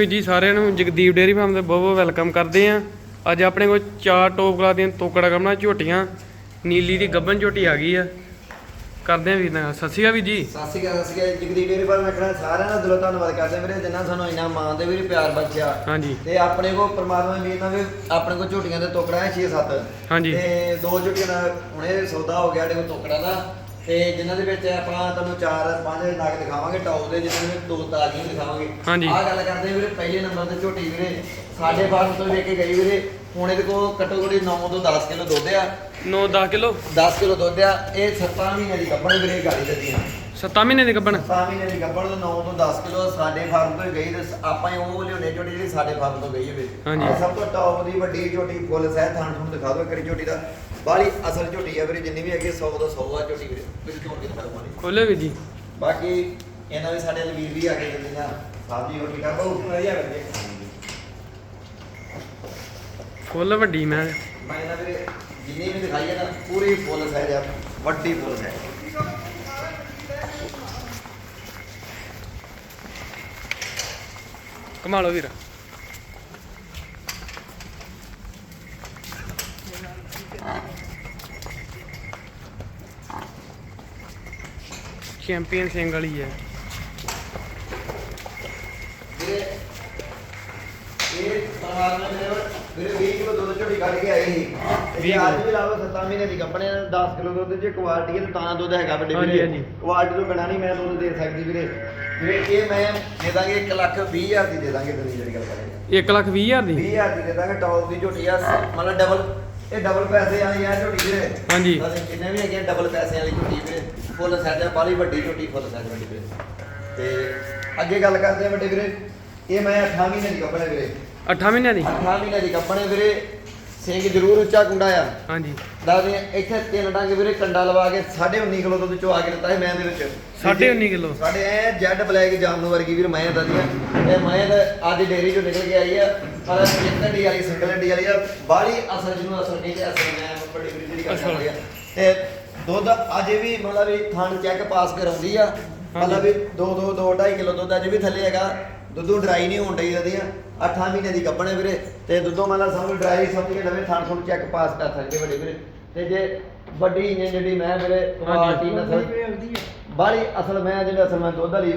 ਵੀ ਜੀ ਸਾਰਿਆਂ ਨੂੰ ਜਗਦੀਪ ਡੇਅਰੀ ਫਾਰਮ ਦੇ ਬਹੁਤ ਬਹੁਤ ਵੈਲਕਮ ਕਰਦੇ ਆ ਅੱਜ ਆਪਣੇ ਕੋਲ ਚਾਰ ਟੋਪ ਕਲਾ ਦੀਆਂ ਤੋਕੜਾ ਕਮਣਾ ਝੋਟੀਆਂ ਨੀਲੀ ਦੀ ਗੱਬਨ ਝੋਟੀ ਆ ਗਈ ਆ। ਕਰਦੇ ਆ ਵੀਰ ਨਾਲ ਸਤਿ ਸ਼੍ਰੀ ਅਕਾਲ ਵੀ ਜੀ। ਸਤਿ ਸ਼੍ਰੀ ਅਕਾਲ ਸਤਿ ਸ਼੍ਰੀ ਅਕਾਲ। ਜਗਦੀਪ ਡੇਰੀ ਪਰ ਮੈਂ ਕਹਿਣਾ ਸਾਰਿਆਂ ਦਾ ਦਿਲੋਂ ਧੰਨਵਾਦ ਕਰਦੇ ਵੀਰੇ ਜਿਨ੍ਹਾਂ ਸਾਨੂੰ ਇੰਨਾ ਮਾਣ ਦੇ ਵੀਰੇ ਪਿਆਰ ਬਖਸ਼ਿਆ। ਹਾਂਜੀ। ਤੇ ਆਪਣੇ ਕੋ ਪ੍ਰਮਾਤਮਾ ਦੀ ਨਾ ਵੀ ਆਪਣੇ ਕੋ ਝੋਟੀਆਂ ਦੇ ਟੋਕੜਾ ਹੈ 6-7 ਹਾਂਜੀ। ਤੇ ਦੋ ਝੋਟੀਆਂ ਦਾ ਹੁਣੇ ਸੌਦਾ ਹੋ ਗਿਆ ਸਾਡੇ ਕੋਲ ਟੋਕੜਾ ਦਾ। ਤੇ ਜਿਨ੍ਹਾਂ ਦੇ ਵਿੱਚ ਆਪਾਂ ਤੁਹਾਨੂੰ ਚਾਰ ਪੰਜ ਨਗ ਦਿਖਾਵਾਂਗੇ ਟੌਪ ਦੇ ਜਿਨ੍ਹਾਂ ਦੇ ਵਿੱਚ ਦੋ ਤਾਜ਼ੀਆਂ ਦਿਖਾਵਾਂਗੇ। ਹਾਂਜੀ। ਆਹ ਗੱਲ ਕਰਦੇ ਵੀਰੇ ਪਹਿਲੇ ਨੰਬਰ ਤੇ ਝੋਟੀ ਵੀਰੇ ਸਾਡੇ ਫਾਰਮ ਤੋਂ ਲੈ ਕੇ ਗਈ ਵੀਰੇ ਹੁਣ ਇਹਦੇ ਕੋਲ ਘੱਟੋ ਘੱਟ 9 ਤੋਂ 10 ਕਿਲੋ ਦੁੱਧ ਆ। 9-10 ਕਿਲੋ? 10 ਕਿਲੋ ਦੁੱਧ ਆ ਇਹ 7 ਮਹੀਨੇ ਦੀ ਕੱਪੜੇ ਵੀਰੇ ਗਾੜੀ ਦਿੱਤੀਆਂ 7 ਮਹੀਨੇ ਦੀ ਗੱਬਨ ਸੱਤਾਂ ਮਹੀਨੇ ਦੀ ਗੱਭਣ ਤੋਂ 9 ਤੋਂ 10 ਕਿਲੋ ਸਾਡੇ ਫਾਰਮ ਤੋਂ ਹੀ ਗਈ ਤੇ ਸ- ਆਪਾਂ ਹੀ ਉਹ ਲਿਆਉਣੇ ਝੋਟੀ ਜਿਹੜੀ ਸਾਡੇ ਫਾਰਮ ਤੋਂ ਗਈ ਹੋਵੇ। ਹਾਂਜੀ। ਸਭ ਤੋਂ ਟੌਪ ਦੀ ਵੱਡੀ ਝੋਟੀ ਫੁੱਲ ਸਹਿ ਥਾਣ ਤੁਹਾਨੂੰ ਦਿਖਾ ਦਿਓ ਕਰੀ ਝੋਟੀ ਦਾ। ਬਾਹਲੀ ਅਸਲ ਝੋਟੀ ਆ ਵੀਰੇ ਜਿੰਨੀ ਵੀ ਹੈਗੀ 100 ਤੋਂ 100 ਆ ਝੋਟੀ ਵੀਰੇ। ਵੀਰੇ ਝੋਟ ਕੇ ਦਿਖਾ ਦਿਓ ਮਾੜੀ। ਖੋਲੇ ਵੀ ਜੀ। ਬਾਕੀ ਇਹਨਾਂ ਦੇ ਸਾਡੇ ਲਵੀਰ ਵੀ ਆ ਕੇ ਜਿੰਨਾ ਸਾਜੀ ਰੋਟੀ ਕਾ ਬਹੁ ਵਧੀਆ ਵਧੀਆ ਫੁੱਲ ਵੱਡੀ ਮੈਂ। ਮੈਂ ਇਹਨਾਂ ਵੀਰੇ ਜਿੰਨੀ ਵੀ ਦਿਖਾਈ ਹੈ ਨਾ ਪੂਰੀ ਫੁੱਲ ਸਹਿਜ ਆ ਵੱਡੀ ਫੁੱਲ ਸਹਿਜ ਕਮਾ ਲਓ ਵੀਰ। ਚੈਂਪੀਅਨ ਸਿੰਘ ਵਾਲੀ ਹੈ। ਇਹ ਪਰਿਵਾਰ ਨੇ ਮੇਰੇ ਵੀਰੇ 20 ਕਿਲੋ ਦੁੱਧ ਝੋਟੀ ਕੱਢ ਕੇ ਆਈ ਸੀ। ਤੇ ਜੇ 20 ਅੱਜ ਵੀ ਲਾਓ 7 ਮਹੀਨੇ ਦੀ ਕੰਪਨੀ 10 ਕਿਲੋ ਦੁੱਧ ਜੇ ਕੁਆਲਿਟੀ ਹੈ ਤਾਂ ਦੁੱਧ ਹੈਗਾ ਵੱਡੇ ਵੀਰੇ। ਕੁਆਲਿਟੀ ਤੋਂ ਬਿਨਾਂ ਨਹੀਂ ਮੈਂ ਦੁੱਧ ਦੇ ਸਕਦੀ ਵੀਰੇ। ਵੀਰੇ ਇਹ ਮੈਂ ਦੇ ਦਾਂਗੇ 1 ਲੱਖ 20 ਹਜ਼ਾਰ ਦੀ ਦੇ ਦਾਂਗੇ ਤੁਸੀਂ ਜਿਹੜੀ ਗੱਲ ਕਰਾਂਗੇ 1 ਲੱਖ 20 ਹਜ਼ਾਰ ਦੀ? 20 ਹਜ਼ਾਰ ਦੀ ਦੇ ਦਾਂਗੇ ਟੌਪ ਦੀ ਝੋਟੀ ਆ ਮਤਲਬ ਡਬਲ ਇਹ ਡਬਲ ਪੈਸੇ ਵਾਲੀ ਆ ਝੋਟੀ ਵੀਰੇ। ਹਾਂਜੀ। ਅਸੀਂ ਕਿੰਨੇ ਵੀ ਹੈਗੇ ਡਬਲ ਪੈਸੇ ਵਾਲੀ ਝੋਟੀ ਵੀਰੇ। ਫੁੱਲ ਆ ਬਾਲੀ ਵੱਡੀ ਝੋਟੀ ਫੁੱਲ ਸਾਈਜ਼ ਵੱਡੀ ਵੀਰੇ। ਤੇ ਅੱਗੇ ਗੱਲ ਕਰਦੇ ਆ ਵੱਡੇ ਵੀਰੇ ਇਹ ਮੈਂ 8 ਮਹੀਨੇ ਦੀ ਕੱਪੜੇ ਵੀਰੇ। 8 ਮਹੀਨਿਆਂ ਦੀ? 8 ਮਹੀਨੇ ਦੀ ਕੱਪੜੇ ਵੀਰੇ ਸਿੰਘ ਜ਼ਰੂਰ ਉੱਚਾ ਕੁੰਡਾ ਆ। ਹਾਂਜੀ। ਦੱਸਦੇ ਆ, ਇੱਥੇ ਤਿੰਨ ਡੰਗ ਵੀਰੇ ਕੰਡਾ ਲਵਾ ਕੇ 19.5 ਕਿਲੋ ਦੁੱਧ ਚੋ ਆ ਕੇ ਦਿੱਤਾ ਸੀ ਮੈਂ ਦੇ ਵਿੱਚ। 19.5 ਕਿਲੋ। ਸਾਡੇ ਐ ਜੈਡ ਬਲੈਕ ਜਾਮਨੂ ਵਰਗੀ ਵੀਰ ਮੈਂ ਦਦੀਆਂ ਇਹ ਮੈਂ ਤਾਂ ਅੱਜ ਡੇਰੀ ਚੋਂ ਨਿਕਲ ਕੇ ਆਈ ਆ। ਪਰ ਹੱਡੀ ਵਾਲੀ ਸਿੰਗਲ ਹੱਡੀ ਵਾਲੀ ਆ। ਬਾਹਲੀ ਅਸਲ ਜਿਹਨੂੰ ਅਸਲ ਕਹਿੰਦੇ ਅਸਲ ਮੈਂ ਬੜੀ ਵੀਰ ਜਿਹੜੀ ਗੱਲ ਆ। ਤੇ ਦੁੱਧ ਅਜੇ ਵੀ ਮਤਲਬ ਵੀ ਥਣ ਚੈੱਕ ਪਾਸ ਕਰਾਉਂਦੀ ਆ। ਮਤਲਬ ਵੀ 2 2 2 2.5 ਕਿਲੋ ਦੁੱਧ ਅਜੇ ਵੀ ਥੱਲੇ ਹੈਗਾ। ਦੁੱਧੋਂ ਡਰਾਈ ਨਹੀਂ ਹੋਣ ਡਈ ਰਦੀਆਂ 8 ਮਹੀਨੇ ਦੀ ਕੱਪਣੇ ਵੀਰੇ। ਤੇ ਦੁੱਧੋਂ ਮਤਲਬ ਸਮਝ ਡਰਾਈ ਸਮਝ ਕੇ ਨਵੇਂ ਥਣ ਥਣ ਚੈੱਕ ਪਾਸ ਕਰ ਸਕਦੇ ਵੱਡੇ ਵੀਰੇ। ਤੇ ਜੇ ਵੱਡੀ ਇੰਜਨ ਜਿਹੜੀ ਮੈਂ ਵੀਰੇ ਕੁਆਲਿਟੀ ਨਸਲ ਬਾਹਲੀ ਅਸਲ ਮੈਂ ਜਿਹੜੇ ਅਸਲ ਮੈਂ ਦੁੱਧ ਵਾਲੀ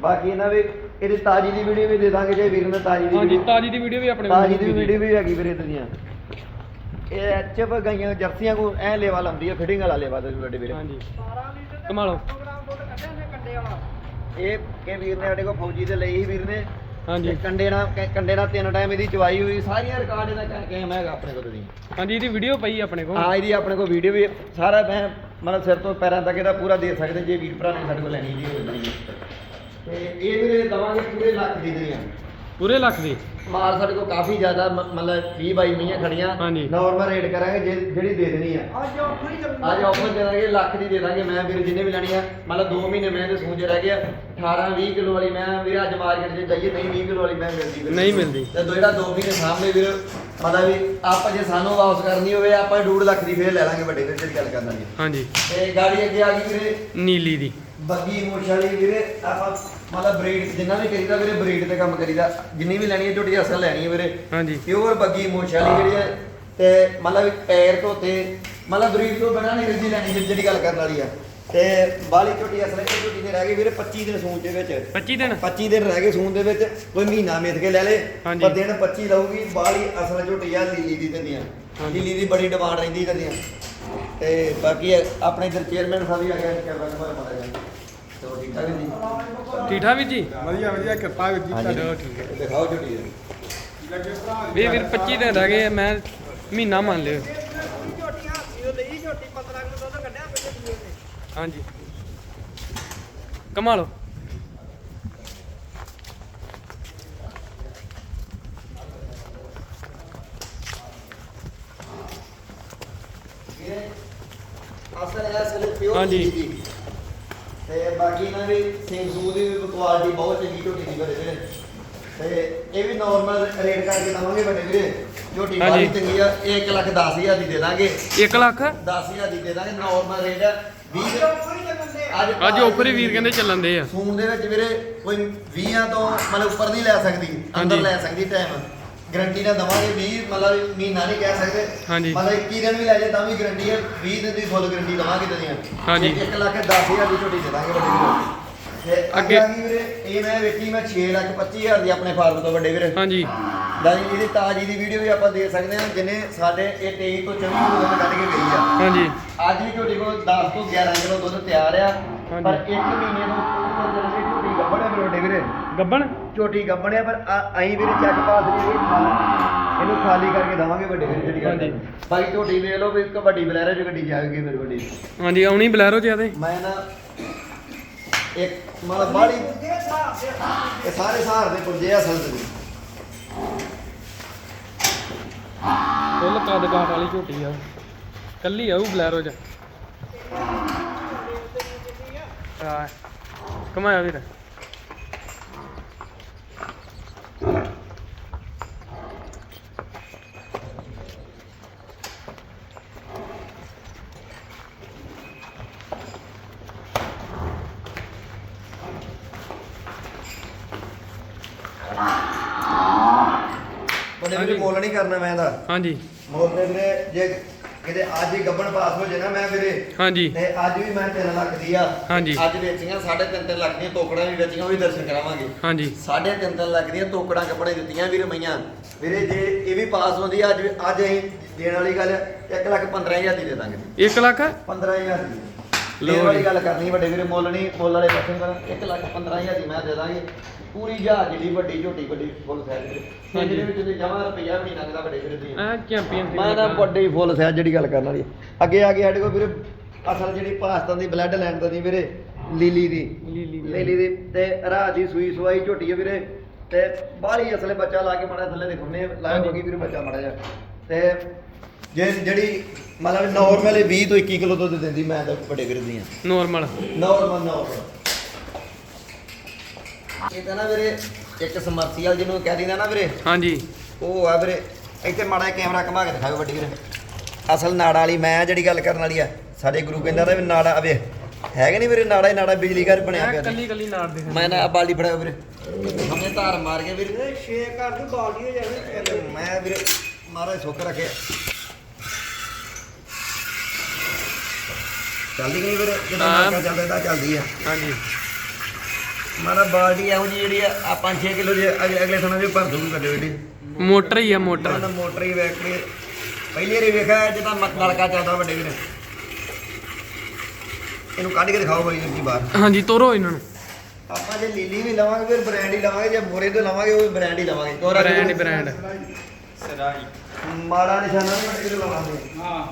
ਬਾਕੀ ਇਹਨਾਂ ਵੀ ਇਹਦੀ ਤਾਜੀ ਦੀ ਵੀਡੀਓ ਵੀ ਦੇ ਦਾਂਗੇ ਜੇ ਵੀਰ ਨੇ ਤਾਜੀ ਦੀ ਹਾਂਜੀ ਤਾਜੀ ਦੀ ਵੀਡੀਓ ਵੀ ਆਪਣੇ ਕੋਲ ਤਾਜੀ ਦੀ। ਵੀਡੀਓ ਵੀ ਹੈਗੀ ਵੀਰੇ ਦੀਆਂ। ਇਹ ਐਚਐਫ ਗਈਆਂ ਜਰਸੀਆਂ ਕੋ ਐ ਲੈਵਲ ਆਉਂਦੀ ਹੈ ਫਿਟਿੰਗ ਵਾਲਾ ਲੈਵਲ ਤੇ ਵੱਡੇ ਵੀਰੇ। ਹਾਂਜੀ। ਕਮਾ ਲਓ ਇਹ ਕਿ ਵੀਰ ਨੇ ਸਾਡੇ ਕੋ ਫੌਜੀ ਦੇ ਲਈ ਹੀ ਵੀਰ ਨੇ। ਹਾਂਜੀ। ਤੇ ਕੰਡੇ ਨਾਲ ਕ- ਕੰਡੇ ਨਾਲ ਤਿੰਨ ਟਾਈਮ ਇਹਦੀ ਚਵਾਈ ਹੋਈ ਸਾਰੀਆਂ ਰਿਕਾਰਡ ਇਹਦਾ ਕ- ਕੈਮ ਹੈਗਾ ਆਪਣੇ ਕੋਲ ਦੀ ਹਾਂਜੀ ਇਹਦੀ ਵੀਡੀਓ ਪਈ ਆਪਣੇ ਕੋਲ। ਆ ਇਹਦੀ ਆਪਣੇ ਕੋਲ ਵੀਡੀਓ ਵੀ ਸਾਰਾ ਮੈਂ ਮਤਲਬ ਸਿਰ ਤੋਂ ਪੈਰਾਂ ਤੱਕ ਇਹਦਾ ਪੂਰਾ ਦੇ ਸਕਦੇ ਜੇ ਵੀਰ ਭਰਾ ਨੇ ਸਾਡੇ ਕੋਲ ਲੈਣੀ ਜੀ ਹੋਵੇ ਤੇ ਇਹ ਵੀਰੇ ਦਵਾਂਗੇ ਪੂਰੇ ਲੱਖ ਦੀ ਦੁਨੀਆ ਪੂਰੇ ਲੱਖ ਦੀ? ਮਾਲ ਸਾਡੇ ਕੋਲ ਕਾਫੀ ਜ਼ਿਆਦਾ ਮ- ਮਤਲਬ 20 22 ਮੀਆਂ ਖੜੀਆਂ। ਹਾਂਜੀ। ਨਾਰਮਲ ਰੇਟ ਕਰਾਂਗੇ ਜੇ- ਜਿਹੜੀ ਦੇ ਦੇਣੀ ਆ। ਅੱਜ ਆਫਰ ਦੇ ਦਾਂਗੇ ਲੱਖ ਦੀ ਦੇ ਦਾਂਗੇ। ਮੈਂ ਵੀਰ ਜਿੰਨੇ ਵੀ ਲੈਣੀ ਆ ਮਤਲਬ 2 ਮਹੀਨੇ ਮੈਂ ਤੇ ਸੂਝ ਰਹਿ ਗਿਆ। 18 20 ਕਿਲੋ ਵਾਲੀ ਮੈਂ ਵੀਰ ਅੱਜ ਮਾਰਕੀਟ 'ਚ ਜਾਈਏ ਨਹੀਂ 20 ਕਿਲੋ ਵਾਲੀ ਮੈਂ ਮਿਲਦੀ ਵੀਰ। ਨਹੀਂ ਮਿਲਦੀ। ਤੇ ਦੋ ਜਿਹੜਾ 2 ਮਹੀਨੇ ਸਾਹਮਣੇ ਵੀਰ ਮਤਲਬ ਵੀ ਆਪਾਂ ਜੇ ਸਾਨੂੰ ਵਾਪਸ ਕਰਨੀ ਹੋਵੇ ਆਪਾਂ 2.5 ਲੱਖ ਦੀ ਫੇਰ ਲੈ ਲਾਂਗੇ ਵੱਡੇ ਵੀਰ ਦੀ ਗੱਲ ਕਰਨਾ ਜੀ ਹਾਂਜੀ। ਤੇ ਗਾੜੀ ਅੱਗੇ ਆ ਗਈ ਵੀਰੇ। ਨੀਲੀ ਦੀ। ਬੱਗੀ ਵਾਲੀ ਵੀਰੇ ਆਪਾਂ ਮਤਲਬ ਬਰੀਡ ਜਿੰਨਾ ਵੀ ਕਰੀਦਾ ਵੀਰੇ ਬਰੀਡ ਤੇ ਕੰਮ ਕਰੀਦਾ ਜਿੰਨੀ ਵੀ ਲੈਣੀ ਹੈ ਝੋਟੀ ਅਸਲ ਲੈਣੀ ਹੈ ਵੀਰੇ। ਹਾਂਜੀ। ਪਿਓਰ ਬੱਗੀ ਮੋਸ਼ ਵਾਲੀ ਜਿਹੜੀ ਹੈ ਤੇ ਮਤਲਬ ਵੀ ਪੈਰ ਧੋਤੇ ਮਤਲਬ ਬਰੀਡ ਤੋਂ ਬਿਨਾਂ ਨਹੀਂ ਵੀਰ ਜੀ ਲੈਣੀ ਜਿਹੜੀ- ਜਿਹੜੀ ਗੱਲ ਕਰਨ ਵਾਲੀ ਆ। ਤੇ ਬਾਲੀ ਝੋਟੀ ਅਸਲ ਇਹ ਝੋਟੀ ਦੇ ਰਹਿ ਗਏ ਵੀਰੇ 25 ਦਿਨ ਸੂਣ ਦੇ ਵਿੱਚ। 25 ਦਿਨ? 25 ਦਿਨ ਰਹਿ ਗਏ ਸੂਣ ਦੇ ਵਿੱਚ ਕੋਈ ਮਹੀਨਾ ਮਿੱਥ ਕੇ ਲੈ ਲੇ। ਪਰ ਦਿਨ 25 ਲਊਗੀ ਬਾਲੀ ਅਸਲ ਝੋਟੀ ਆ ਲੀਲੀ ਦੀ ਦਿੰਦੀਆਂ। ਲੀਲੀ ਦੀ ਬੜੀ ਡਿਮਾਂਡ ਰਹਿੰਦੀ ਦਿੰਦੀਆਂ ਤੇ ਬਾਕੀ ਆਪਣੇ ਇਧਰ ਚੇਅਰਮੈਨ ਸਾਹਿਬ ਵੀ ਆ ਗਏ ਕਿਆ ਬਾਤ ਮਾਰ ਮਾਰ ਤੋ ਠੀਕ ਠਾਕ ਹੈ ਜੀ ਠੀਕ ਠਾਕ ਵੀਰ ਜੀ? ਵਧੀਆ ਵਧੀਆ ਕਿਰਪਾ ਵੀਰ ਜੀ ਹਾਂਜੀ। ਚਲੋ ਠੀਕ ਹੈ। ਦਿਖਾਓ ਝੋਟੀ ਦੇ ਲੱਗੇ ਭਰਾ ਵੀਰ ਵੀਰ 25 ਦਿਨ ਰਹਿ ਗਏ ਆ, ਮੈਂ ਮਹੀਨਾ ਮੰਨ ਲਿਓ ਹਾਂਜੀ। ਕਮਾ ਲਓ ਅਸਲ ਹੈ ਅਸਲ ਪਿਓਰ ਹਾਂਜੀ। ਤੇ ਬਾਕੀ ਇਹਨਾਂ ਦੀ ਸਿੰਘ ਸੂ ਦੀ ਵੀ ਕੁਆਲਿਟੀ ਬਹੁਤ ਚੰਗੀ ਝੋਟੀ ਦੀ ਬੜੇ ਵੀਰੇ। ਤੇ ਇਹ ਵੀ ਨਾਰਮਲ ਰੇਟ ਕਰਕੇ ਦਵਾਂਗੇ ਵੱਡੇ ਵੀਰੇ। ਝੋਟੀ। ਬਾਲੀ ਚੰਗੀ ਆ 1 ਲੱਖ 10 ਹਜ਼ਾਰ ਦੀ ਦੇ ਦਾਂਗੇ। 1 ਲੱਖ? 10000 ਦੀ ਦੇ ਦਾਂਗੇ ਨਾਰਮਲ ਰੇਟ ਆ। 20 ਅੱਜ ਆਫਰ ਹੀ ਵੀਰ ਕਹਿੰਦੇ ਚੱਲਣ ਦੇ ਆ। ਸੂਣ ਦੇ ਵਿੱਚ ਵੀਰੇ ਕੋਈ 20 ਤੋਂ ਮਤਲਬ ਉੱਪਰ ਨਹੀਂ ਲੈ ਸਕਦੀ ਅੰਦਰ। ਲੈ ਸਕਦੀ ਟਾਈਮ ਗਰੰਟੀ ਨਾਲ ਦਵਾਂਗੇ 20 ਮਤਲਬ ਮਹੀਨਾ ਨਹੀਂ ਕਹਿ ਸਕਦੇ। ਹਾਂਜੀ। ਮਤਲਬ 21 ਦਿਨ ਵੀ ਲੈ ਜਾਏ ਤਾਂ ਵੀ ਗਰੰਟੀ ਹੈ। 20 ਦਿਨ ਦੀ ਫੁੱਲ ਗਰੰਟੀ ਦਵਾਂਗੇ ਤੇਰੀਆਂ ਹਾਂਜੀ। 1 ਲੱਖ 10000 ਦੀ ਝੋਟੀ ਦੇ ਦਾਂਗੇ ਵੱਡੇ ਵੀਰੇ। ਤੇ ਅੱਗੇ ਅੱਗੇ- ਵੀਰੇ ਇਹ ਮੈਂ ਵੇਚੀ ਮੈਂ 6 ਲੱਖ 25000 ਦੀ ਆਪਣੇ ਫਾਰਮ ਤੋਂ ਵੱਡੇ ਵੀਰੇ। ਹਾਂਜੀ। ਦਾਦੀ ਇਹਦੀ ਤਾਜੀ ਦੀ ਵੀਡੀਓ ਵੀ ਆਪਾਂ ਦੇ ਸਕਦੇ ਹਾਂ ਜਿਨੇ ਸਾਡੇ ਇਹ 23 ਤੋਂ 24 ਕਿਲੋ ਕੱਢ ਕੇ ਗਈ ਆ। ਹਾਂਜੀ। ਅੱਜ ਵੀ ਝੋਟੀ ਕੋਲ 10 ਤੋਂ 11 ਕਿਲੋ ਦੁੱਧ ਤਿਆਰ ਆ ਹਾਂਜੀ। ਪਰ 1 ਮਹੀਨੇ ਤੋਂ ਝੋਟੀ ਹੈ ਮੇਰੇ ਵੀਰੇ। ਗੱਬਣ? ਝੋਟੀ ਗੱਭਣ ਹੈ ਪਰ ਆਈ ਵੀਰੇ ਚੈੱਕ ਪਾਸ ਨਹੀਂ ਇਹਨੂੰ ਖਾਲੀ ਕਰਕੇ ਦਵਾਂਗੇ ਵੱਡੇ ਵੀਰੇ ਜਿਹੜੀ ਗੱਲ ਹੈ ਹਾਂਜੀ। ਬਾਕੀ ਝੋਟੀ ਵੇਖ ਲਓ ਵੀ ਇੱਕ ਵੱਡੀ ਬਲੈਰੋ ਚ ਗੱਡੀ ਜਾਵੇਗੀ ਫਿਰ ਵੱਡੀ। ਹਾਂਜੀ ਆਉਣੀ ਬਲੈਰੋ ਜਿਆਦੇ ਮੈਂ ਨਾ ਇੱਕ ਮਤਲਬ ਬਾੜੀ ਇਹ ਸਾਰੇ ਸਹਾਰ ਦੇ ਪੁਰਜੇ ਅਸਲ ਦੇ। ਫੁੱਲ ਕੱਦ ਕਾਠ ਵਾਲੀ ਝੋਟੀ ਆ। ਕੱਲੀ ਆਊ ਬਲੈਰੋ ਚ। ਆ ਕਮਾਇਆ ਵੀਰ। ਵੀਰੇ ਮੁੱਲ ਨਹੀਂ ਕਰਨਾ ਮੈਂ ਇਹਦਾ ਹਾਂਜੀ। ਮੁੱਲ ਦੇ ਵੀਰੇ ਜੇ ਕਿਤੇ ਅੱਜ ਹੀ ਗੱਬਣ ਪਾਸ ਹੋ ਜੇ ਨਾ ਮੈਂ ਵੀਰੇ ਹਾਂਜੀ। ਤੇ ਅੱਜ ਵੀ ਮੈਂ 3 ਲੱਖ ਦੀ ਆ। ਹਾਂਜੀ। ਅੱਜ ਵੇਚੀਆਂ 3.5 ਲੱਖ ਦੀਆਂ ਤੋਕੜਾਂ ਵੀ ਵੇਚੀਆਂ ਉਹ ਵੀ ਦਰਸ਼ਨ ਕਰਾਵਾਂਗੇ। ਹਾਂਜੀ। 3.5 ਲੱਖ ਦੀਆਂ ਕੱਪੜੇ ਦਿੱਤੀਆਂ ਵੀਰ ਮਈਆਂ। ਵੀਰੇ ਜੇ ਇਹ ਵੀ ਪਾਸ ਹੁੰਦੀ ਆ, ਅੱਜ ਵੀ- ਅੱਜ ਅਸੀਂ ਦੇਣ ਵਾਲੀ ਗੱਲ 1 ਲੱਖ 15000 ਦੀ ਦੇ ਦਾਂਗੇ। 1 ਲੱਖ? 15000 ਦੀ। ਦੇਣ ਵਾਲੀ ਜੀ। ਗੱਲ ਕਰਨੀ ਵੱਡੇ ਵੀਰੇ ਮੁੱਲ ਨਹੀਂ ਮੁੱਲ ਵਾਲੇ ਪਾਸੇ ਕਰਨ 1 ਲੱਖ 15000 ਦੀ ਮੈਂ ਦੇ ਦਾਂਗੇ। ਪੂਰੀ ਜਹਾਜ਼ ਜਿਹੜੀ ਵੱਡੀ ਝੋਟੀ ਵੱਡੀ ਫੁੱਲ ਸਾਈਜ਼ ਦੇ। ਜਿਹਦੇ ਵਿੱਚ ਤੇ ਜਮਾ ਰੁਪਈਆ ਵੀ ਨਹੀਂ ਲੱਗਦਾ ਵੱਡੇ ਵੀਰੇ ਦੀ ਆ ਚੈਂਪੀਅਨ ਮੈਂ ਤਾਂ ਵੱਡੀ ਫੁੱਲ ਸਾਈਜ਼ ਜਿਹੜੀ ਗੱਲ ਕਰਨ ਵਾਲੀ। ਅੱਗੇ ਆ ਗਈ ਸਾਡੇ ਕੋਲ ਵੀਰੇ ਅਸਲ ਜਿਹੜੀ ਪਾਕਿਸਤਾਨ ਦੀ ਬਲੱਡ ਲਾਈਨ ਤੋਂ ਦੀ ਵੀਰੇ ਲੀਲੀ ਦੀ। ਲੀਲੀ ਦੀ। ਦੀ। ਤੇ ਰਾਤ ਦੀ ਸੂਈ ਸਵਾਈ ਝੋਟੀ ਹੈ ਵੀਰੇ। ਤੇ ਬਾਹਲੀ ਅਸਲੇ ਬੱਚਾ ਲਾ ਕੇ ਮਾੜਾ ਥੱਲੇ ਦਿਖਾਉਣੇ ਲਾਇਆ ਗਈ ਵੀਰੇ ਬੱਚਾ ਮਾੜਾ ਜਿਹਾ। ਤੇ ਜੇ ਜਿਹੜੀ ਮਤਲਬ ਨਾਰਮਲ 20 ਤੋਂ 21 ਕਿਲੋ ਦੁੱਧ ਦਿੰਦੀ ਮੈਂ ਤਾਂ ਵੱਡੇ ਵੀਰੇ ਦੀਆਂ ਨੋਰਮਲ ਨਾਰਮਲ ਨਾਰਮਲ ਇਹ ਤਾਂ ਨਾ ਵੀਰੇ ਇੱਕ ਸਮਰਸੀਅਲ ਜਿਹਨੂੰ ਕਹਿ ਦਿੰਦਾ ਨਾ ਵੀਰੇ। ਹਾਂਜੀ। ਉਹ ਆ ਵੀਰੇ ਇੱਥੇ ਮਾੜਾ ਜਿਹਾ ਕੈਮਰਾ ਘੁਮਾ ਕੇ ਦਿਖਾਓ ਵੱਡੀ ਵੀਰੇ। ਅਸਲ ਨਾੜਾ ਵਾਲੀ ਮੈਂ ਜਿਹੜੀ ਗੱਲ ਕਰਨ ਵਾਲੀ ਆ ਸਾਡੇ ਗੁਰੂ ਕਹਿੰਦਾ ਨਾ ਵੀ ਨਾੜਾ ਅਵੇ ਹੈਗਾ ਨਹੀਂ ਵੀਰੇ ਨਾੜਾ ਹੀ ਨਾੜਾ ਬਿਜਲੀ ਘਰ ਬਣਿਆ ਮੈਂ ਪਿਆ ਕੱਲੀ ਕੱਲੀ ਨਾੜ ਦੇ ਮੈਂ ਨਾ ਬਾਲੀ ਫੜਿਆ ਵੀਰੇ। ਹਮਨੇ ਧਾਰ ਮਾਰ ਕੇ ਵੀਰੇ। ਸ਼ੇਕ ਕਰ ਦੂ ਬਾਲਟੀ ਹੋ ਜਾਵੇ ਮੈਂ ਵੀਰੇ ਮਾਰਾ ਸੁੱਕ ਰੱਖਿਆ। ਚੱਲਦੀ ਨਹੀਂ ਵੀਰੇ ਜਦੋਂ ਹਾਂ। ਚੱਲਦਾ ਤਾਂ ਚੱਲਦੀ ਆ। ਹਾਂਜੀ। ਮਾਰਾ ਬਾਲਟੀ ਇਹੋ ਜਿਹੀ ਜਿਹੜੀ ਆ ਆ 5-6 ਕਿਲੋ ਦੀ ਅਗਲੇ ਅਗਲੇ ਸਮੇਂ ਵਿੱਚ ਭਰ ਦੂੰਗੀ ਕੱਢੇ ਵੀਰੇ ਮੋਟਰ ਹੀ ਆ ਮੋਟਰ। ਤਾਂ ਮੋਟਰ ਹੀ ਵੇਖ ਕੇ ਪਹਿਲੀ ਵਾਰੀ ਵੇਖਿਆ ਜਿੱਦਾਂ ਮੱਕ ਨਲਕਾ ਚੱਲਦਾ ਵੱਡੇ ਵੀਰੇ। ਇਹਨੂੰ ਕੱਢ ਕੇ ਦਿਖਾਓ ਬਈ ਜੀ ਬਾਹਰ। ਹਾਂਜੀ ਤੋਰੋ ਇਹਨਾਂ ਨੂੰ। ਆਪਾਂ ਜੇ ਲੀਲੀ ਵੀ ਲਵਾਂਗੇ ਫਿਰ ਬ੍ਰਾਂਡ ਹੀ ਲਵਾਂਗੇ ਜੇ ਮੋਰੇ ਤੋਂ ਲਵਾਂਗੇ ਉਹ ਵੀ ਬ੍ਰਾਂਡ ਹੀ ਲਵਾਂਗੇ। ਕਿਉਂ ਰਾਜੂ? Brand brand. ਸਰਾਈ। ਮਾੜਾ ਨਿਸ਼ਾਨਾ ਨਹੀਂ ਵੱਡੇ ਤੋਂ ਲਵਾਂਗੇ ਹਾਂ।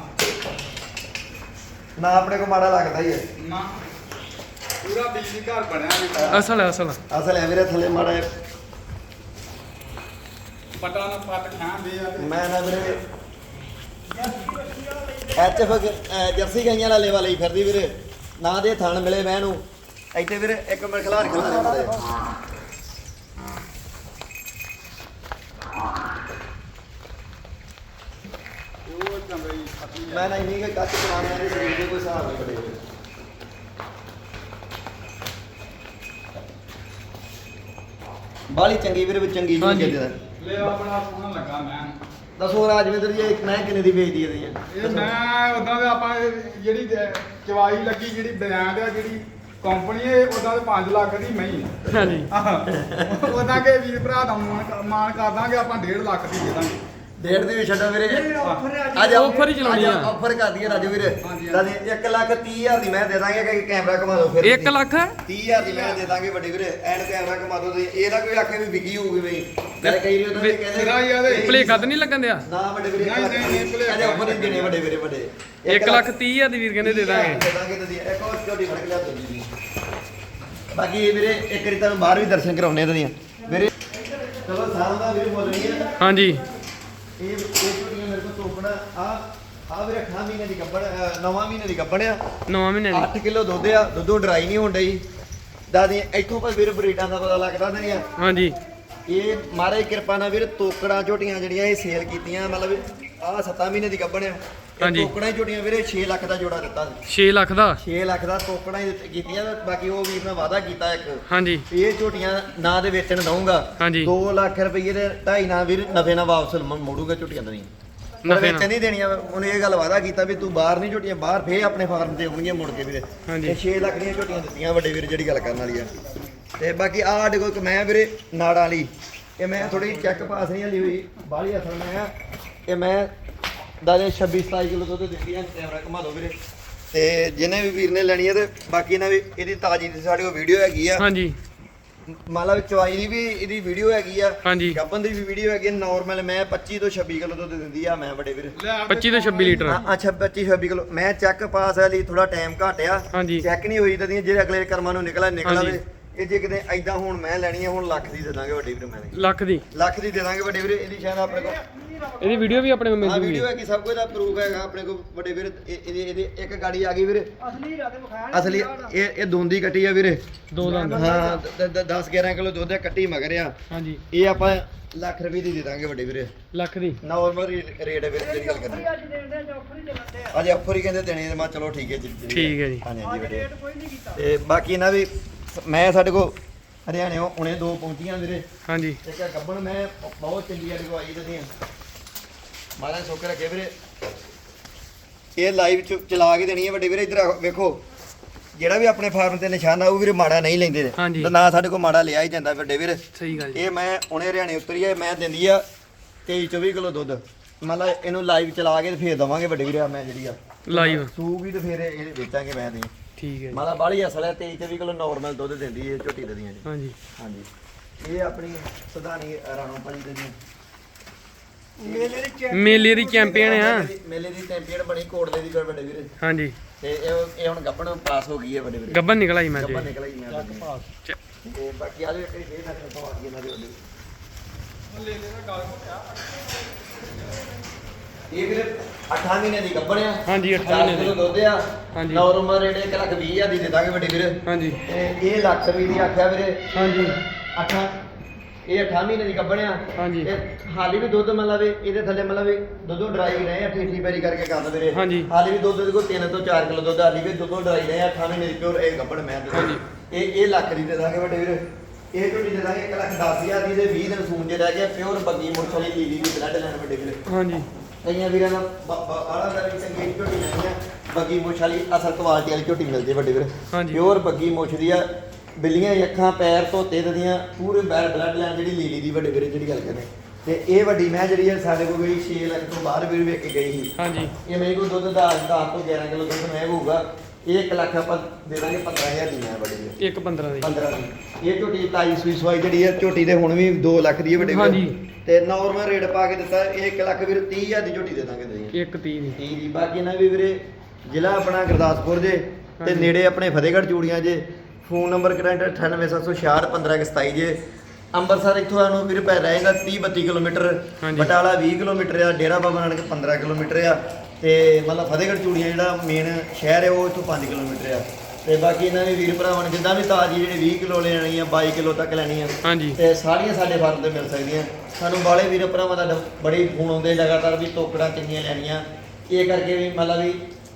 ਨਾ ਆਪਣੇ ਕੋ ਮਾੜਾ ਲੱਗਦਾ ਹੀ ਹੈ। ਨਾ। ਪੂਰਾ ਬਿਜਲੀ ਘਰ ਬਣਿਆ ਵੀ ਅਸਲ ਹੈ ਅਸਲ ਅਸਲ ਹੈ ਵੀਰੇ ਥੱਲੇ ਮਾੜਾ ਜਿਹਾ ਪਟਾ ਨਾ ਪਟ ਖਾਂਦੇ ਆ ਤੇ। ਮੈਂ ਨਾ ਵੀਰੇ ਐਚਐਫ ਜਰਸੀ ਗਾਈਆਂ ਵਾਲਾ ਲੇਵਾ ਲਈ ਫਿਰਦੀ ਵੀਰੇ। ਨਾ ਦੇ ਥਣ ਮਿਲੇ ਮੈਂ ਇੱਥੇ ਵੀਰੇ ਇੱਕ ਮਿੰਟ ਖਿਲਾਰ ਖਿਲਾਰ ਮਾੜਾ ਜਿਹਾ। ਉਹ ਚੰਬਈ ਪਤਲੀ ਮੈਂ ਨਾ ਇੰਨੀ ਕਿ ਕੱਚ ਪੁਰਾਣਿਆਂ ਦੇ ਸਰੀਰ ਦੇ ਕੋਈ ਹਿਸਾਬ ਨਹੀਂ ਬੜੇ ਬਾਲੀ ਚੰਗੀ ਵੀਰੇ ਵੀ ਚੰਗੀ ਜੀ ਹਾਂਜੀ। ਕਿਤੇ ਲੈ ਆ ਬੜਾ ਸੋਹਣਾ ਲੱਗਾ ਮੈਂ। ਦੱਸੋ ਰਾਜਵਿੰਦਰ ਜੀ ਇਹ ਮੈਂ ਕਿੰਨੇ ਦੀ ਵੇਚਦੀ ਹੈ ਇਹ ਦੀ ਮੈਂ ਉਦਾਂ ਦੇ ਆਪਾਂ ਇਹ ਜਿਹੜੀ ਜ- ਚਵਾਈ ਲੱਗੀ ਜਿਹੜੀ ਬ੍ਰਾਂਡ ਆ ਜਿਹੜੀ ਕੰਪਨੀ ਹੈ ਉਦਾਂ ਦੇ 5 ਲੱਖ ਦੀ ਮਹੀਂ ਹਾਂਜੀ। ਉਦਾਂ ਕੇ ਵੀਰ ਭਰਾ ਦਾ ਮਾਣ ਮਾਣ ਕਰ ਦਾਂਗੇ ਆਪਾਂ 1.5 ਲੱਖ ਦੀ ਦੇ ਦਾਂਗੇ। ਡੇਢ ਦੀ ਵੀ ਛੱਡੋ ਵੀਰੇ। ਹੈ। ਅੱਜ। Offer ਹੀ ਚਲਾਉਣੀ ਆ। ਆਫਰ ਕਰ ਦਈਏ ਰਾਜੂ ਵੀਰੇ। ਦਾਦੀ 1 ਲੱਖ 30 ਹਜ਼ਾਰ ਦੀ ਮੈਂ ਦੇ ਦਾਂਗੇ ਕਿ ਕੈਮਰਾ ਘੁਮਾ ਦਿਓ ਫਿਰ 1 ਲੱਖ? 30 ਹਜ਼ਾਰ ਦੀ ਮੈਂ ਦੇ ਦਾਂਗੇ ਵੱਡੇ ਵੀਰੇ। ਐਨ ਕੈਮਰਾ ਘੁਮਾ ਦਿਓ ਤੁਸੀਂ। ਇਹ ਨਾ ਕੋਈ ਆਖੇ ਵੀ ਵਿਕੀ ਹੋਊਗੀ ਬਈ। ਮੈਂ ਕਈ ਵਾਰੀ ਵੀ- ਉਹਦਾ ਸਿਰਾ ਹੀ ਆ ਇਹਦੇ। ਭਲੇਖਾ ਤਾਂ ਨਹੀਂ ਲੱਗਣ ਦਿਆ? ਨਾ ਵੱਡੇ ਵੀਰੇ ਨਹੀਂ, ਨਹੀਂ, ਨਹੀਂ, ਭੁਲੇਖਾ ਅਜੇ ਆਫਰ ਨਹੀਂ ਦੇਣੇ ਵੱਡੇ ਵੀਰੇ ਵੱਡੇ। 1 ਲੱਖ 30 ਹਜ਼ਾਰ ਦੀ ਵੀਰ ਕਹਿੰਦੇ ਦੇ ਦਾਂਗੇ। ਦੇ ਦਾਂਗੇ ਤੁਸੀਂ। ਇੱਕ ਹੋਰ ਝੋਟੀ ਫੜ ਕੇ ਲਿਆ ਦੋ ਜੀ। ਬਾਕੀ ਇਹ ਵੀਰੇ ਇੱਕ ਵਾਰੀ ਤੁਹਾਨੂੰ ਬਾਹਰ ਵੀ ਦਰਸ਼ਨ ਕਰਾਉਣੇ ਤਦੀਆਂ ਵੀਰੇ ਚਲੋ ਸਾਲ ਦਾ ਵੀਰੇ ਮੁੱਲ ਨਹੀਂ ਹੈ। ਹਾਂਜੀ। ਇਹ ਇਹ ਝੋਟੀਆਂ ਮੇਰੇ ਕੋਲ ਤੋਪਣਾ ਆ ਆ ਵੀਰੇ 8 ਮਹੀਨੇ ਦੀ ਗੱਬੜ 9 ਮਹੀਨੇ ਦੀ ਗੱਬੜ ਆ। 9 ਮਹੀਨੇ ਦੀ। 8 ਕਿਲੋ ਦੁੱਧ ਆ ਦੁੱਧੋਂ ਡਰਾਈ ਨਹੀਂ ਹੋਣ ਡਈ। ਦਾਦੀ ਇੱਥੋਂ ਪਰ ਵੀਰ ਬਰੀਡਾਂ ਦਾ ਪਤਾ ਲੱਗਦਾ ਨਹੀਂ ਆ। ਹਾਂਜੀ। ਇਹ ਮਹਾਰਾਜ ਕਿਰਪਾ ਨਾਲ ਵੀਰ ਤੋਕੜਾਂ ਝੋਟੀਆਂ ਜਿਹੜੀਆਂ ਇਹ ਸੇਲ ਕੀਤੀਆਂ ਮਤਲਬ ਆ 7 ਮਹੀਨੇ ਦੀ ਗੱਬਣ ਆ। ਹਾਂਜੀ। ਟੋਕੜਾਂ ਹੀ ਝੋਟੀਆਂ ਵੀਰੇ 6 ਲੱਖ ਦਾ ਜੋੜਾ ਦਿੱਤਾ 6 ਲੱਖ ਦਾ? 6 ਲੱਖ ਦਾ ਟੋਕੜਾਂ ਹੀ ਦਿੱਤ- ਕੀਤੀਆਂ ਤੇ ਬਾਕੀ ਉਹ ਵੀਰ ਨੇ ਵਾਅਦਾ ਕੀਤਾ ਇੱਕ। ਹਾਂਜੀ। ਵੀ ਇਹ ਝੋਟੀਆਂ ਨਾ ਦੇ ਵੇਚਣ ਦਊਂਗਾ। ਹਾਂਜੀ। 2 ਲੱਖ ਰੁਪਏ ਦੇ ਢਾਈ ਨਾ ਵੀਰ ਨਫੇ ਨਾਲ ਵਾਪਸ ਮ- ਮੋੜੂਗਾ ਝੋਟੀਆਂ ਨਹੀਂ। ਨਫੇ ਨਾਲ। ਨਹੀਂ ਦੇਣੀਆਂ ਉਹਨੇ ਇਹ ਗੱਲ ਵਾਅਦਾ ਕੀਤਾ ਵੀ ਤੂੰ ਬਾਹਰ ਨਹੀਂ ਝੋਟੀਆਂ ਬਾਹਰ ਫੇਰ ਆਪਣੇ ਫਾਰਮ ਤੇ ਆਉਣਗੀਆਂ ਮੁੜ ਕੇ ਵੀਰੇ। ਹਾਂਜੀ। ਤੇ 6 ਲੱਖ ਦੀਆਂ ਝੋਟੀਆਂ ਦਿੱਤੀਆਂ ਵੱਡੇ ਵੀਰ ਜਿਹੜੀ ਗੱਲ ਕਰਨ ਵਾਲੀ ਆ। ਤੇ ਬਾਕੀ ਆ ਸਾਡੇ ਕੋਲ ਇੱਕ ਮੈਂ ਵੀਰੇ ਨਾੜਾਂ ਵਾਲੀ। ਇਹ ਮੈਂ ਥੋੜੀ ਚੈੱਕ ਪਾਸ ਨਹੀਂ ਹਲੀ ਹੋਈ ਬਾਹਲੀ ਅਸਲ ਮੈਂ ਆ। ਇਹ ਮੈਂ ਦਾਦੇ 26 27 ਕਿਲੋ ਦੁੱਧ ਦਿੰਦੀ ਆ ਕੈਮਰਾ ਘੁਮਾ ਦਿਓ ਵੀਰੇ। ਤੇ ਜਿਹਨੇ ਵੀ ਵੀਰ ਨੇ ਲੈਣੀ ਹੈ ਤੇ ਬਾਕੀ ਇਹਨਾਂ ਵੀ ਇਹਦੀ ਤਾਜੀ ਦੀ ਸਾਡੇ ਕੋਲ ਵੀਡੀਓ ਹੈਗੀ ਆ। ਹਾਂਜੀ। ਮੰਨ ਲਾ ਵੀ ਚਵਾਈ ਦੀ ਵੀ ਇਹਦੀ ਵੀਡੀਓ ਹੈਗੀ ਆ ਹਾਂਜੀ। ਗੱਬਨ ਦੀ ਵੀ ਵੀਡੀਓ ਹੈਗੀ ਨਾਰਮਲ ਮੈਂ 25 ਤੋਂ 26 ਕਿਲੋ ਦੁੱਧ ਦਿੰਦੀ ਆ ਮੈਂ ਵੱਡੇ ਵੀਰ। 25 ਤੋਂ 26 ਲੀਟਰ। ਹਾਂ ਅੱਛਾ 25 26 ਕਿਲੋ। ਮੈਂ ਚੈੱਕ ਪਾਸ ਵਾਲੀ ਥੋੜਾ ਟਾਈਮ ਘਟਿਆ ਹਾਂਜੀ। ਚੈੱਕ ਨਹੀਂ ਹੋਈ ਤਾਂ ਜਿਹੜੇ ਅਗਲੇ ਕਰਮਾਂ ਨੂੰ ਨਿਕਲਾ ਨਿਕਲਾ ਹਾਂਜੀ। ਵੇ ਇਹ ਜੇ ਕਿਤੇ ਐਦਾਂ ਹੁਣ ਮੈਂ ਲੈਣੀ ਹੈ ਹੁਣ ਲੱਖ ਦੀ ਦੇ ਦਾਂਗੇ ਵੱਡੇ ਵੀਰ ਮੈਂ ਲੱਖ ਦੀ? ਲੱਖ ਦੀ ਦੇ ਦਾਂਗੇ ਵੱਡੇ ਵੀਰ ਇਹਦੀ ਸ਼ਾਇਦ ਆਪਣੇ ਕੋਲ। ਇਹਦੀ ਵੀਡੀਓ ਵੀ ਆਪਣੇ ਕੋਲ ਮਿਲ ਆ ਜੂਗੀ। ਵੀਡੀਓ ਹੈ ਕਿ ਸਭ ਕੁਝ ਦਾ ਪ੍ਰੂਫ ਹੈਗਾ ਆਪਣੇ ਕੋਲ ਵੱਡੇ ਵੀਰ ਇਹ- ਇਹਦੀ ਇਹਦੀ ਇੱਕ ਗਾੜੀ ਆ ਗਈ ਵੀਰੇ। ਅਸਲੀ ਰਾਤੇ ਵਿਖਾਇਆ ਅਸਲੀ ਇਹ ਇਹ ਦੋਂਦੀ ਕੱਟੀ ਆ ਵੀਰੇ। ਦੋ ਦੰਦ। ਹਾਂ 10 11 ਕਿਲੋ ਦੁੱਧ ਹੈ ਕੱਟੀ ਮਗਰ ਆ। ਹਾਂਜੀ। ਇਹ ਆਪਾਂ ਲੱਖ ਰੁਪਏ ਦੀ ਦੇ ਦਾਂਗੇ ਵੱਡੇ ਵੀਰੇ। ਲੱਖ ਦੀ? ਨਾਰਮਲ ਰੇਟ ਹੈ ਵੀਰੇ ਜਿਹੜੀ ਗੱਲ ਕਰਨੀ। ਅੱਜ ਦੇਣ ਦੇ ਜੋਫਰ ਹੀ ਚੱਲਦੇ ਆ। ਅੱਜ ਆਫਰ ਹੀ ਕਹਿੰਦੇ ਦੇਣੇ ਮੈਂ ਚਲੋ ਠੀਕ ਹੈ ਜੀ ਜੀ। ਠੀਕ ਹੈ ਜੀ। ਹਾਂਜੀ ਰੇਟ ਕੋਈ ਨਹੀਂ ਕੀਤਾ। ਤੇ ਬਾਕੀ ਇਹਨਾਂ ਵੀ ਮੈਂ ਸਾਡੇ ਕੋ ਹਰਿਆਣਿਓਂ ਹੁਣੇ ਦੋ ਪਹੁੰਚੀਆਂ ਵੀਰੇ। ਹਾਂਜੀ। ਕਿਆ ਗੱਬਣ ਮੈਂ ਬਹੁਤ ਚੰਗੀ ਅੜ ਆਈ ਦਦੀਆਂ ਮਾਰਾ ਸੋਕ ਰੱਖੇ ਵੀਰੇ। ਇਹ ਲਾਈਵ ਚ ਚਲਾ ਕੇ ਦੇਣੀ ਹੈ ਵੱਡੇ ਵੀਰੇ ਇੱਧਰ ਵੇਖੋ। ਜਿਹੜਾ ਵੀ ਆਪਣੇ ਫਾਰਮ ਤੇ ਨਿਸ਼ਾਨ ਆਊ ਵੀਰੇ ਮਾੜਾ ਨਹੀਂ ਲੈਂਦੇ। ਤੇ। ਨਾ ਸਾਡੇ ਕੋਲ ਮਾੜਾ ਲਿਆ ਹੀ ਜਾਂਦਾ ਵੱਡੇ ਵੀਰੇ। ਸਹੀ ਗੱਲ ਇਹ ਮੈਂ ਹੁਣੇ ਹਰਿਆਣੇ ਉਤਰੀ ਹੈ ਮੈਂ ਦਿੰਦੀ ਆ 23 24 ਕਿਲੋ ਦੁੱਧ। ਮਤਲਬ ਇਹਨੂੰ ਲਾਈਵ ਚਲਾ ਕੇ ਤੇ ਫੇਰ ਦਵਾਂਗੇ ਵੱਡੇ ਵੀਰੇ ਆ ਮੈਂ ਜਿਹੜੀ ਆ। ਲਾਈਵ ਸੂਗੀ ਤੇ ਫੇਰ ਇਹ ਵੇਚਾਂਗੇ ਮੈਂ ਦੀ ਠੀਕ ਹੈ ਮਤਲਬ ਬਾਹਲੀ ਅਸਲ ਹੈ 23 24 ਕਿਲੋ ਨਾਰਮਲ ਦੁੱਧ ਦਿੰਦੀ ਹੈ ਝੋਟੀ ਦੇ ਦੀਆਂ ਜੀ। ਹਾਂਜੀ। ਹਾਂਜੀ। ਇਹ ਆਪਣੀ ਸਧਾਨੀ ਰਾਣੋ ਪੰਜ ਦੇ ਦੀਆਂ। ਮੇਲੇ ਦੇ ਚੈੱਕ ਮੇਲੇ ਦੀ ਚੈਂਪੀਅਨ ਆ। ਮੇਲੇ ਦੀ- ਚੈਂਪੀਅਨ ਬਣੀ ਕੋਟਲੇ ਦੀ ਵੱਡੇ ਵੀਰੇ। ਹਾਂਜੀ। ਤੇ ਇਹ ਇਹ ਹੁਣ ਗੱਬਣ ਪਾਸ ਹੋ ਗਈ ਹੈ ਵੱਡੇ ਵੀਰੇ। ਗੱਬਨ ਨਿਕਲ ਆਈ ਮੈਂ ਗੱਬਣ ਜੀ ਨਿਕਲ ਆਈ ਮੈਂ ਪਾਸ। ਚ- ਤੇ ਬਾਕੀ ਆ ਜੋ ਇੱਕ ਇਹ ਨਾ ਪਵਾ ਦਈਏ ਇਹਨਾਂ ਦੇ ਵੱਡੇ ਇਹ ਵੀਰੇ 8 ਮਹੀਨੇ ਦੀ ਗੱਬਣ ਆ। ਹਾਂਜੀ, ਅੱਠਾਂ ਚਾਰ ਮਹੀਨੇ ਦੀ। ਦੁੱਧ ਆ। ਹਾਂਜੀ। ਨਾਰਮਲ ਰੇਟ 1 ਲੱਖ 20 ਹਜ਼ਾਰ ਦੀ ਦੇ ਦਾਂਗੇ ਵੱਡੇ ਵੀਰੇ। ਹਾਂਜੀ। ਤੇ ਇਹ ਲੱਖ ਰੁਪਏ ਦੀ ਆਖਿਆ ਵੀਰੇ। ਹਾਂਜੀ। ਅੱਠਾਂ ਇਹ 8 ਮਹੀਨੇ ਦੀ ਗੱਬਣ ਆ। ਹਾਂਜੀ। ਹਾਲੀ ਵੀ ਦੁੱਧ ਮਤਲਬ ਵੀ ਇਹਦੇ ਥੱਲੇ ਮਤਲਬ ਵੀ ਦੁੱਧੋਂ ਡਰਾਈ ਰਹੇ ਆ ਠੀਠੀ ਪੈਰੀ ਕਰਕੇ ਕਰ ਵੀਰੇ। ਹਾਂਜੀ। ਹਾਲੀ ਵੀ ਦੁੱਧ ਦੇ ਕੋਲ 3 ਤੋਂ 4 ਕਿਲੋ ਦੁੱਧ ਹਾਲੀ ਵੀ ਦੁੱਧੋਂ ਡਰਾਈ ਰਹੇ ਆ 8 ਮਹੀਨੇ ਦੀ ਪਿਓਰ ਇਹ ਗੱਬਣ ਮੈਂ ਹਾਂਜੀ। ਇਹ ਇਹ ਲੱਖ ਦੀ ਦੇ ਦਾਂਗੇ ਵੱਡੇ ਵੀਰੇ। ਇਹ ਝੋਟੀ ਦੇ ਦਾਂਗੇ 1 ਲੱਖ 10 ਹਜ਼ਾਰ ਦੀ ਦੇ 20 ਦਿਨ ਸੂਣ ਜੇ ਰਹਿ ਗਿਆ ਪਿਓਰ ਬੱਗੀ ਲੀਲੀ ਦੀ ਬਲੱਡ ਲੈਣ ਵੱਡੇ ਵੀਰੇ। ਹਾਂਜੀ। ਕਈਆਂ ਵੀਰਾਂ ਦਾ ਆਲਾ ਦਾ ਵੀ ਚੰਗੀ ਝੋਟੀ ਲੈਣੀ ਆ। ਬੱਗੀ ਮੁੱਛ ਵਾਲੀ ਅਸਲ ਕੁਆਲਿਟੀ ਵਾਲੀ ਝੋਟੀ ਮਿਲਦੀ ਵੱਡੇ ਵੀਰੇ। ਹਾਂਜੀ। ਪਿਓਰ ਬੱਗੀ ਮੁੱਛ ਦੀ ਆ ਬਿੱਲੀਆਂ ਦੀ ਅੱਖਾਂ ਪੈਰ ਧੋਤੇ ਦੀਆਂ ਪੂਰੇ ਬੈਰ ਬਲੱਡ ਲਾਈਨ ਜਿਹੜੀ ਲੀਲੀ ਦੀ ਵੱਡੇ ਵੀਰੇ ਜਿਹੜੀ ਗੱਲ ਕਰਦੇ ਤੇ ਇਹ ਵੱਡੀ ਮੈਂ ਜਿਹੜੀ ਹੈ ਸਾਡੇ ਕੋਲ ਗਈ 6 ਲੱਖ ਤੋਂ ਬਾਹਰ ਵੀ ਵੇਚ ਕੇ ਗਈ ਸੀ। ਹਾਂਜੀ। ਇਹ ਮੇਰੇ ਕੋਲ ਦੁੱਧ ਦਾ 10 ਤੋਂ 11 ਕਿਲੋ ਦੁੱਧ ਮੈਂ ਹੋਊਗਾ। ਇਹ 1 ਲੱਖ ਆਪਾਂ ਦੇ ਦਾਂਗੇ 15000 ਦੀ ਮੈਂ ਵੱਡੀ ਵੀਰੇ। ਇੱਕ 15 ਦੀ। 15 ਦੀ। ਇਹ ਝੋਟੀ ਤਾਈ ਸੂਈ ਸਵਾਈ ਜਿਹੜੀ ਹੈ ਝੋਟੀ ਦੇ ਹੁਣ ਵੀ 2 ਲੱਖ ਦੀ ਹੈ ਵੱਡੇ ਵੀਰੇ। ਹਾਂਜੀ। ਤੇ ਨਾਰਮਲ ਰੇਟ ਪਾ ਕੇ ਦਿੱਤਾ ਇਹ 1 ਲੱਖ ਵੀਰੇ 30000 ਦੀ ਝੋਟੀ ਦੇ ਦਾਂਗੇ ਦੇ ਇੱਕ 30 ਦੀ। ਠੀਕ ਜੀ ਬਾਕੀ ਨਾ ਵੀ ਵੀਰੇ ਜ਼ਿਲ੍ਹਾ ਆਪਣਾ ਗੁਰਦਾਸਪੁਰ ਜੇ ਤੇ। ਨੇੜੇ ਆਪਣੇ ਫਤਿਹਗੜ੍ਹ ਚੂੜੀਆਂ ਜੇ। ਫੋਨ ਨੰਬਰ ਕਰੰਟ 98766 ਜੇ। ਅੰਮ੍ਰਿਤਸਰ ਇੱਥੋਂ ਸਾਨੂੰ ਵੀਰ ਪੈ ਰਹੇਗਾ 30 32 ਕਿਲੋਮੀਟਰ। ਬਟਾਲਾ 20 ਕਿਲੋਮੀਟਰ ਆ ਡੇਰਾ ਬਾਬਾ ਨਾਨਕ 15 ਕਿਲੋਮੀਟਰ ਆ। ਤੇ ਮਤਲਬ ਫਤਿਹਗੜ੍ਹ ਚੂੜੀਆਂ ਜਿਹੜਾ ਮੇਨ ਸ਼ਹਿਰ ਹੈ ਉਹ ਇੱਥੋਂ 5 ਕਿਲੋਮੀਟਰ ਆ। ਤੇ ਬਾਕੀ ਇਹਨਾਂ ਦੇ ਵੀਰ ਭਰਾਵਾਂ ਨੇ ਜਿੱਦਾਂ ਵੀ ਤਾਜੀ ਜਿਹੜੇ 20 ਕਿਲੋ ਲੈਣੀ ਆ 22 ਕਿਲੋ ਤੱਕ ਲੈਣੀ ਆ ਹਾਂਜੀ। ਤੇ ਸਾਰੀਆਂ ਸਾਡੇ ਫਾਰਮ ਤੇ ਮਿਲ ਸਕਦੀਆਂ। ਸਾਨੂੰ ਬਾਲੇ ਵੀਰ ਭਰਾਵਾਂ ਦਾ ਬੜੇ ਫੋਨ ਆਉਂਦੇ ਲਗਾਤਾਰ ਵੀ ਟੋਕੜਾਂ ਕਿੰਨੀਆਂ ਲੈਣੀਆਂ। ਇਹ ਕਰਕੇ ਵੀ ਮਤਲਬ ਵੀ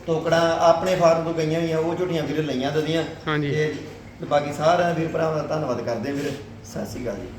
ਟੋਕੜਾਂ ਆਪਣੇ ਫਾਰਮ ਤੋਂ ਗਈਆਂ ਹੋਈਆਂ ਉਹ ਝੋਟੀਆਂ ਵੀਰ ਲਈਆਂ ਦਦੀਆਂ। ਹਾਂਜੀ। ਤੇ ਬਾਕੀ ਸਾਰਿਆਂ ਵੀਰ ਭਰਾਵਾਂ ਦਾ ਧੰਨਵਾਦ ਕਰਦੇ ਵੀਰ। ਸਤਿ ਸ਼੍ਰੀ ਅਕਾਲ ਜੀ।